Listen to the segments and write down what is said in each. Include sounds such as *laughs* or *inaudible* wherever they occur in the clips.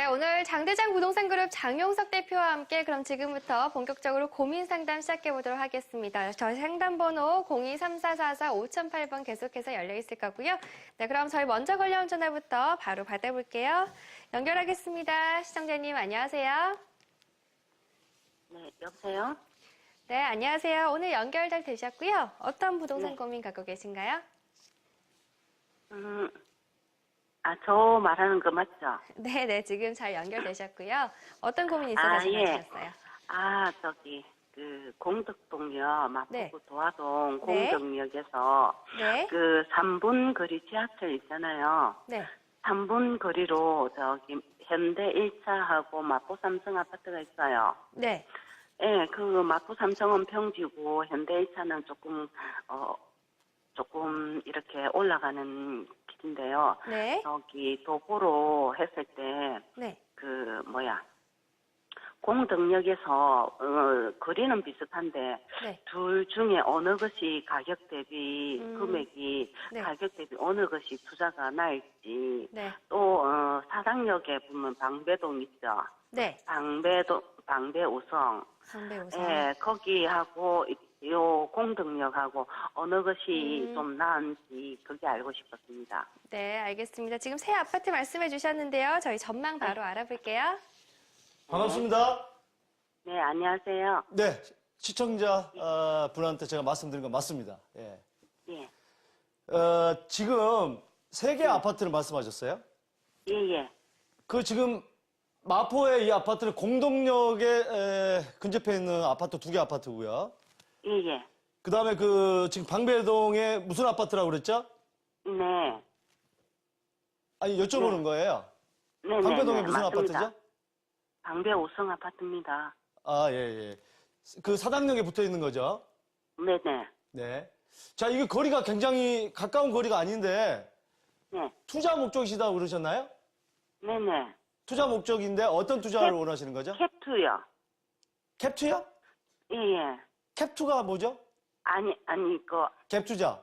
네, 오늘 장대장 부동산 그룹 장용석 대표와 함께 그럼 지금부터 본격적으로 고민 상담 시작해 보도록 하겠습니다. 저희 상담 번호 023444-5008번 계속해서 열려 있을 거고요. 네, 그럼 저희 먼저 걸려온 전화부터 바로 받아볼게요. 연결하겠습니다. 시청자님 안녕하세요. 네, 여보세요? 네, 안녕하세요. 오늘 연결 잘 되셨고요. 어떤 부동산 네. 고민 갖고 계신가요? 음, 아, 저 말하는 거 맞죠? 네, 네, 지금 잘 연결되셨고요. 어떤 고민이 아, 예. 전화주셨어요? 아, 저기, 그, 공덕동역, 마포구 네. 도화동 네. 공덕역에서 네, 그 3분 거리 지하철 있잖아요. 네, 3분 거리로 저기 현대 1차하고 마포 삼성 아파트가 있어요. 네, 예, 그 마포 삼성은 평지고 현대 1차는 조금, 어, 조금 이렇게 올라가는 길인데요. 네, 저기 도보로 했을 때 네, 그 뭐야 공덕역에서 어, 거리는 비슷한데 네. 둘 중에 어느 것이 가격 대비 음. 금액이 네. 가격 대비 어느 것이 투자가 나을지 네, 또 어, 사당역에 보면 방배동 있죠 네. 방배동 방배우성 선배우선. 예 거기하고 이- 요 공덕역하고 어느 것이 음. 좀 나은지 그게 알고 싶었습니다. 네, 알겠습니다. 지금 새 아파트 말씀해 주셨는데요. 저희 전망 바로 알아볼게요. 반갑습니다. 네 안녕하세요. 네, 시청자 어, 분한테 제가 말씀드린 건 맞습니다. 예. 예. 어, 지금 세 개 아파트를 말씀하셨어요? 예, 예. 그 지금 마포의 이 아파트는 공동역에 에, 근접해 있는 아파트 두 개 아파트고요. 예, 예. 그 다음에 그 지금 방배동에 무슨 아파트라고 그랬죠? 네. 아니 여쭤보는 거예요. 네, 네. 방배동에 네, 무슨 맞습니다. 아파트죠? 방배 우성 아파트입니다. 아, 예, 예. 그 사당역에 붙어 있는 거죠? 네, 네. 네. 자, 이게 거리가 굉장히 가까운 거리가 아닌데 네. 투자 목적이시다고 그러셨나요? 네, 네. 투자 목적인데 어떤 투자를 캡- 원하시는 거죠? 캡투요. 캡투요? 예, 예. 캡투가 뭐죠? 아니, 아니, 그, 캡투자.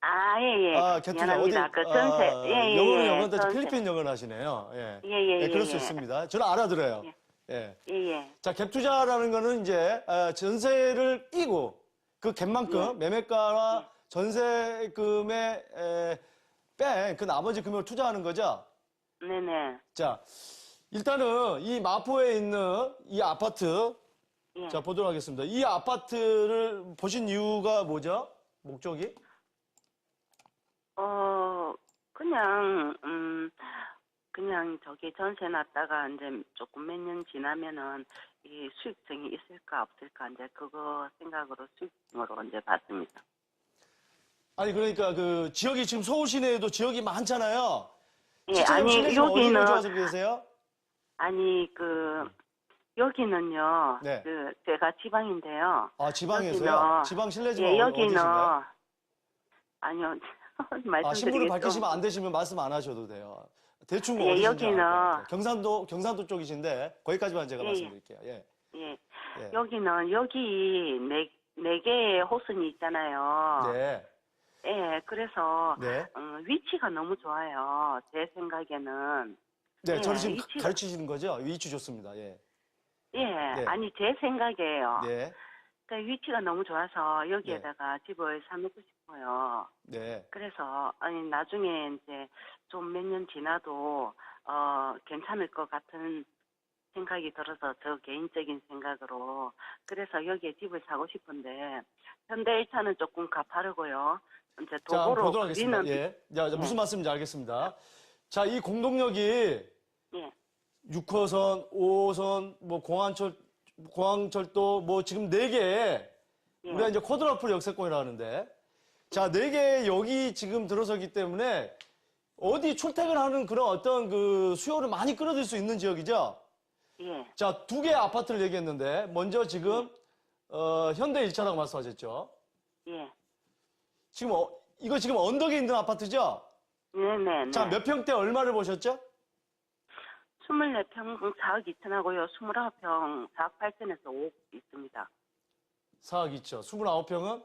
아, 예, 예. 아, 캡투자. 미안합니다. 그 전세. 아, 예, 예. 영어는 예. 영어인데 전세. 필리핀 영어를 하시네요. 예. 예, 예, 예. 그럴 수 예. 있습니다. 저는 알아들어요. 예. 예. 예, 예. 자, 캡투자라는 거는 이제 아, 전세를 끼고 그 갭만큼 예. 매매가와 전세금에 뺀그 나머지 금액을 투자하는 거죠. 네, 네. 자, 일단은 이 마포에 있는 이 아파트 예. 자 보도록 하겠습니다. 이 아파트를 보신 이유가 뭐죠? 목적이? 어, 그냥, 음, 그냥 저기 전세 놨다가 이제 조금 몇 년 지나면은 이 수익성이 있을까 없을까 이제 그거 생각으로 수익으로 이제 봤습니다. 아니 그러니까 그 지역이 지금 서울 시내에도 지역이 많잖아요. 예, 아니 여기는 계세요? 아니 그 여기는요. 네. 그 제가 지방인데요. 아 지방에서요? 여기는- 지방 실내지방 예, 어- 여기는 어디신가요? 아니요. *laughs* 아 신분을. 밝히시면 안 되시면 말씀 안 하셔도 돼요. 대충 뭐 예, 어디신지 여기는- 같아요. 경상도 경상도 쪽이신데 거기까지만 제가 예, 예. 말씀드릴게요. 예. 예. 예. 여기는 여기 네, 네 개의 호선이 있잖아요. 네. 예, 그래서 네. 어, 위치가 너무 좋아요. 제 생각에는. 네, 예, 저를 지금 위치가- 가르치시는 거죠? 위치 좋습니다. 예. 예, 아니 제 생각이에요. 네. 그 위치가 너무 좋아서 여기에다가 집을 사놓고 싶어요. 네. 그래서 아니 나중에 이제 좀 몇 년 지나도 어 괜찮을 것 같은 생각이 들어서 저 개인적인 생각으로 그래서 여기에 집을 사고 싶은데 현대 1차는 조금 가파르고요. 이제 자, 도보로 보도록 하겠습니다. 거리는 예. 자, 자, 무슨 네. 말씀인지 알겠습니다. 자, 이 공동역이 예. 6호선, 5호선, 뭐 공항철, 공항철도 뭐 지금 4개, 예. 우리가 이제 쿼드라플 역세권이라 하는데, 자, 4개 여기 지금 들어서기 때문에 어디 출퇴근하는 그런 어떤 그 수요를 많이 끌어들일 수 있는 지역이죠? 예. 자, 두 개의 아파트를 얘기했는데, 먼저 지금, 어, 현대 1차라고 말씀하셨죠? 예. 지금, 어, 이거 지금 언덕에 있는 아파트죠? 네네. 자, 몇 평대 얼마를 보셨죠? 24평 4억 2천하고요. 29평 4억 8천에서 5억 있습니다. 4억 2천. 29평은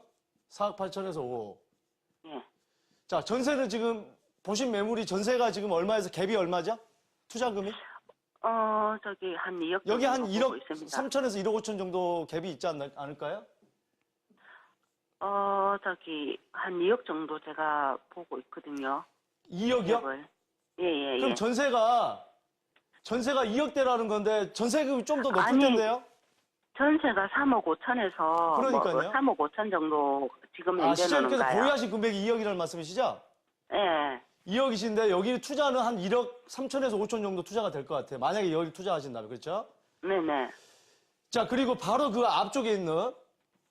4억 8천에서 5억. 예. 자, 전세는 지금 보신 매물이 전세가 지금 얼마에서 갭이 얼마죠? 투자금이? 어, 어, 저기 한 2억 여기 한 정도 1억 보고 있습니다. 3천에서 1억 5천 정도 갭이 있지 않나, 않을까요? 어, 저기 한 2억 정도 제가 보고 있거든요. 2억이요? 갭을. 예, 예, 예. 그럼 전세가 전세가 2억대라는 건데 전세금이 좀 더 높을 아니, 텐데요? 전세가 3억 5천에서 그러니까요. 뭐 3억 5천 정도 지금 아, 시장님께서. 보유하신 금액이 2억이라는 말씀이시죠? 예. 2억이신데 여기 투자는 한 1억 3천에서 5천 정도 투자가 될 것 같아요. 만약에 여기 투자하신다면 그렇죠? 네네. 자 그리고 바로 그 앞쪽에 있는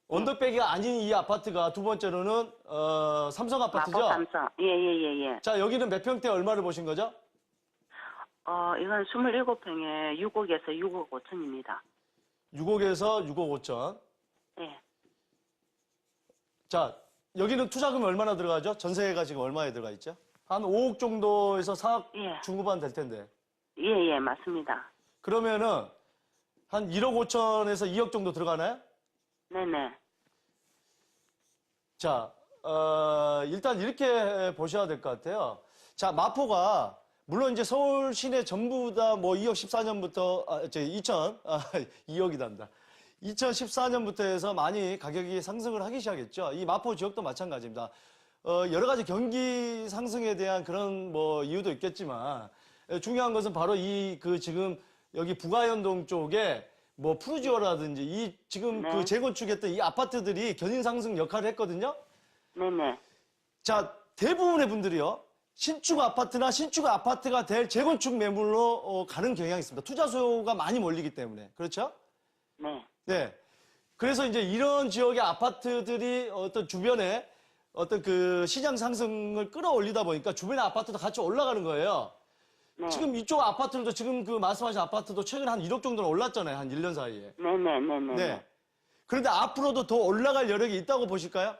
언덕배기가 아닌 이 아파트가 두 번째로는 어, 삼성 아파트죠? 마포 삼성. 예, 예, 예, 예. 자 여기는 몇 평대 얼마를 보신 거죠? 어, 이건 27평에 6억에서 6억 5천입니다. 6억에서 6억 5천. 예. 자 여기는 투자금이 얼마나 들어가죠? 전세가 지금 얼마에 들어가 있죠? 한 5억 정도에서 4억 예. 중후반 될 텐데. 예, 예, 맞습니다. 그러면은 한 1억 5천에서 2억 정도 들어가나요? 네네. 자, 어, 일단 이렇게 보셔야 될 것 같아요. 자, 마포가 물론 이제 서울 시내 전부 다 뭐 2억 14년부터 아, 저 2000, 아, *laughs* 2억이 단다. 2014년부터 해서 많이 가격이 상승을 하기 시작했죠. 이 마포 지역도 마찬가지입니다. 어, 여러 가지 경기 상승에 대한 그런 뭐 이유도 있겠지만 에, 중요한 것은 바로 이 그 지금 여기 부가현동 쪽에 뭐 푸르지오라든지 이 지금 네. 그 재건축했던 이 아파트들이 견인 상승 역할을 했거든요. 네네. 자, 대부분의 분들이요. 신축 아파트나 신축 아파트가 될 재건축 매물로 어, 가는 경향이 있습니다. 투자 수요가 많이 몰리기 때문에. 그렇죠? 네. 네. 그래서 이제 이런 지역의 아파트들이 어떤 주변에 어떤 그 시장 상승을 끌어올리다 보니까 주변의 아파트도 같이 올라가는 거예요. 네. 지금 이쪽 아파트들도 지금 그 말씀하신 아파트도 최근에 한 1억 정도는 올랐잖아요. 한 1년 사이에. 네 네 네 네. 네. 그런데 앞으로도 더 올라갈 여력이 있다고 보실까요?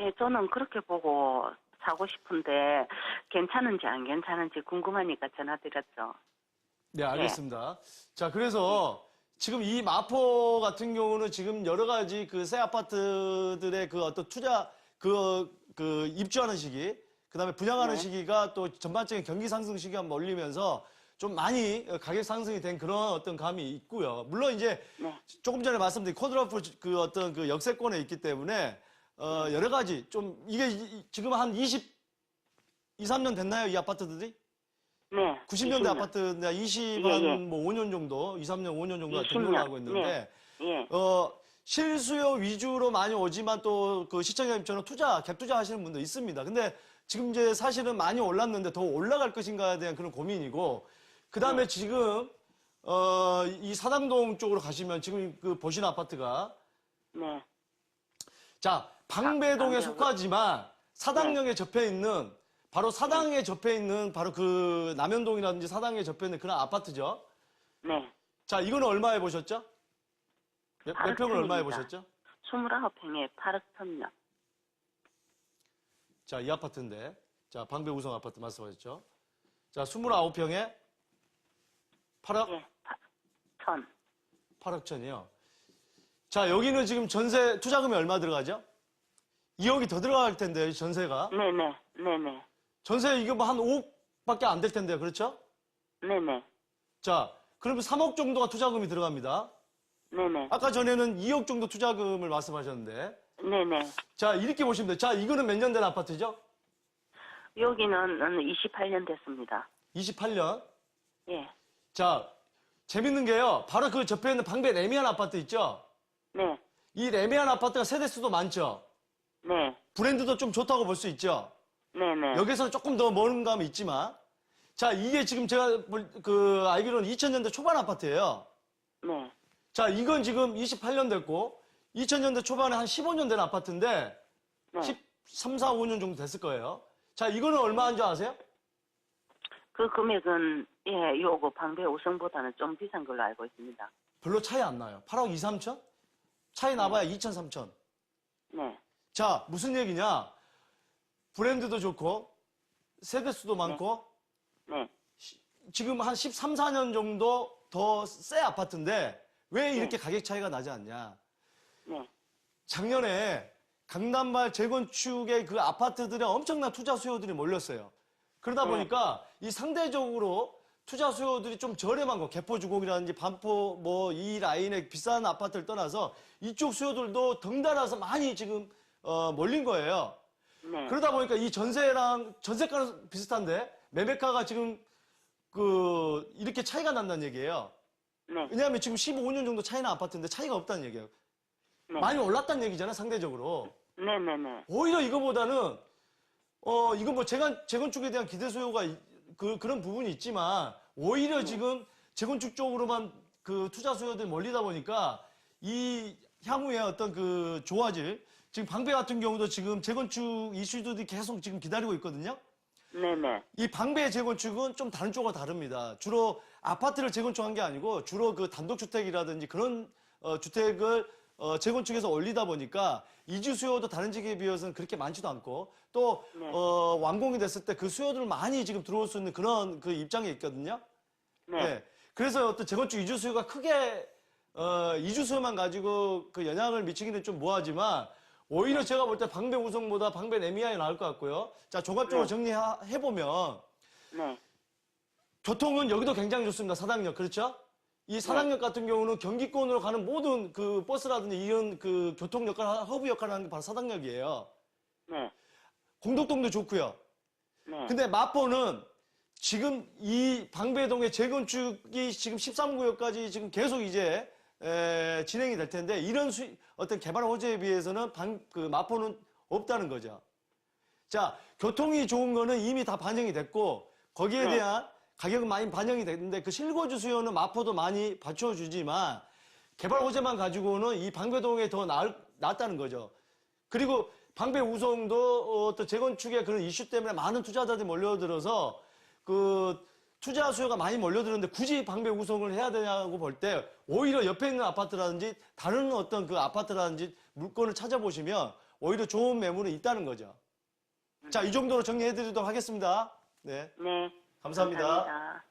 예, 저는 그렇게 보고 사고 싶은데 괜찮은지 안 괜찮은지 궁금하니까 전화드렸죠. 네, 알겠습니다. 자, 그래서 지금 이 마포 같은 경우는 지금 여러 가지 그 새 아파트들의 그 어떤 투자, 그, 그 입주하는 시기, 그 다음에 분양하는 네. 시기가 또 전반적인 경기 상승 시기가 몰리면서 좀 많이 가격 상승이 된 그런 어떤 감이 있고요. 물론 이제 네. 조금 전에 말씀드린 코드라프 그 어떤 그 역세권에 있기 때문에 어, 여러 가지 좀 이게 이- 지금 한 20, 2, 3년 됐나요? 이 아파트들이? 네. 90년대 20년. 아파트인데 20, 예, 한 예. 뭐 5년 정도, 2, 3년, 5년 정도가 20년. 등록하고 있는데, 예. 어, 실수요 위주로 많이 오지만 또 그 시청자님처럼 투자, 갭 투자 하시는 분도 있습니다. 근데 지금 이제 사실은 많이 올랐는데 더 올라갈 것인가에 대한 그런 고민이고, 그 다음에 지금, 어, 이 사당동 쪽으로 가시면 지금 그 보시는 아파트가, 네. 자, 방배동에 아, 속하지만 사당역에 접해 있는 바로 사당에 접해 있는 바로 그 남현동이라든지 사당에 접해 있는 그런 아파트죠. 네. 자, 이거는 얼마에 보셨죠? 몇, 몇 평을 얼마에. 보셨죠? 29평에 8억 천년. 자, 이 아파트인데. 자, 방배 우성 아파트 말씀하셨죠? 자, 29평에 8억, 예. 파- 천. 8억 천이요. 자, 여기는 지금 전세 투자금이 얼마 들어가죠? 2억이 더 들어갈 텐데요, 전세가. 네네. 네네. 전세 이거 뭐 한 5억밖에 안 될 텐데요, 그렇죠? 네네. 자, 그러면 3억 정도가 투자금이 들어갑니다. 네네. 아까 전에는 2억 정도 투자금을 말씀하셨는데. 네네. 자, 이렇게 보시면 돼요. 자, 이거는 몇 년 된 아파트죠? 여기는 28년 됐습니다. 28년. 예. 자, 재밌는 게요. 바로 그 옆에 있는 방배 레미안 아파트 있죠? 네. 이 레미안 아파트가 세대수도 많죠? 네. 브랜드도 좀 좋다고 볼 수 있죠? 네네. 여기서 조금 더 먼 감이 있지만. 자, 이게 지금 제가 볼- 그 알기로는 2000년대 초반 아파트예요. 네. 자, 이건 지금 28년 됐고, 2000년대 초반에 한 15년 된 아파트인데, 네. 13, 4, 5년 정도 됐을 거예요. 자, 이거는 얼마인 줄 아세요? 그 금액은 예, 요거 방배 우성보다는 좀 비싼 걸로 알고 있습니다. 별로 차이 안 나요. 8억 2, 3천? 차이 나봐야 2천, 3천. 네. 자, 무슨 얘기냐? 브랜드도 좋고, 세대수도 많고, 네. 지금 한 13, 14년 정도 더 새 아파트인데, 왜 이렇게 가격 차이가 나지 않냐? 네. 작년에 강남발 재건축의 그 아파트들에 엄청난 투자 수요들이 몰렸어요. 그러다 네. 보니까 이 상대적으로 투자 수요들이 좀 저렴한 거, 개포주공이라든지 반포 뭐 이 라인의 비싼 아파트를 떠나서 이쪽 수요들도 덩달아서 많이 지금 어, 몰린 거예요. 네. 그러다 보니까 이 전세랑 전세가는 비슷한데 매매가가 지금 그 이렇게 차이가 난다는 얘기예요. 네. 왜냐하면 지금 15년 정도 차이나 아파트인데 차이가 없다는 얘기예요. 네. 많이 올랐다는 얘기잖아요, 상대적으로. 네 네 네. 오히려 이거보다는 어 이건 뭐 재건 재건축에 대한 기대 수요가 이- 그 그런 부분이 있지만 오히려 지금 재건축 쪽으로만 그 투자 수요들이 몰리다 보니까 이 향후에 어떤 그 좋아질 지금 방배 같은 경우도 지금 재건축 이슈들이 계속 지금 기다리고 있거든요. 네네. 이 방배 재건축은 좀 다른 쪽과 다릅니다. 주로 아파트를 재건축한 게 아니고 주로 그 단독주택이라든지 그런 어, 주택을 어, 재건축해서 올리다 보니까 이주 수요도 다른 지역에 비해서는 그렇게 많지도 않고 또 네. 어, 완공이 됐을 때 그 수요들 많이 지금 들어올 수 있는 그런 그 입장에 있거든요. 네. 네. 그래서 어떤 재건축 이주 수요가 크게 어, 이주 수요만 가지고 그 영향을 미치기는 좀 뭐하지만 오히려 제가 볼 때 방배 우성보다 방배 내미아이 나을 것 같고요. 자 종합적으로 네. 정리해 보면 네. 교통은 여기도 굉장히 좋습니다. 사당역 그렇죠? 이 사당역 같은 경우는 경기권으로 가는 모든 그 버스라든지 이런 그 교통 역할 허브 역할을 하는 게 바로 사당역이에요. 네. 공덕동도 좋고요. 네. 근데 마포는 지금 이 방배동의 재건축이 지금 13구역까지 지금 계속 이제 에, 진행이 될 텐데 이런 수, 어떤 개발 호재에 비해서는 방, 그 마포는 없다는 거죠. 자, 교통이 좋은 거는 이미 다 반영이 됐고 거기에 네. 대한 가격은 많이 반영이 됐는데 그 실거주 수요는 마포도 많이 받쳐주지만 개발 호재만 가지고는 이 방배동에 더 나을, 낫다는 거죠. 그리고 방배 우성도 어, 또 재건축의 그런 이슈 때문에 많은 투자자들이 몰려들어서 그 투자 수요가 많이 몰려드는데 굳이 방배 우성을 해야 되냐고 볼 때 오히려 옆에 있는 아파트라든지 다른 어떤 그 아파트라든지 물건을 찾아보시면 오히려 좋은 매물은 있다는 거죠. 자, 이 정도로 정리해드리도록 하겠습니다. 네. 네. 감사합니다. 감사합니다.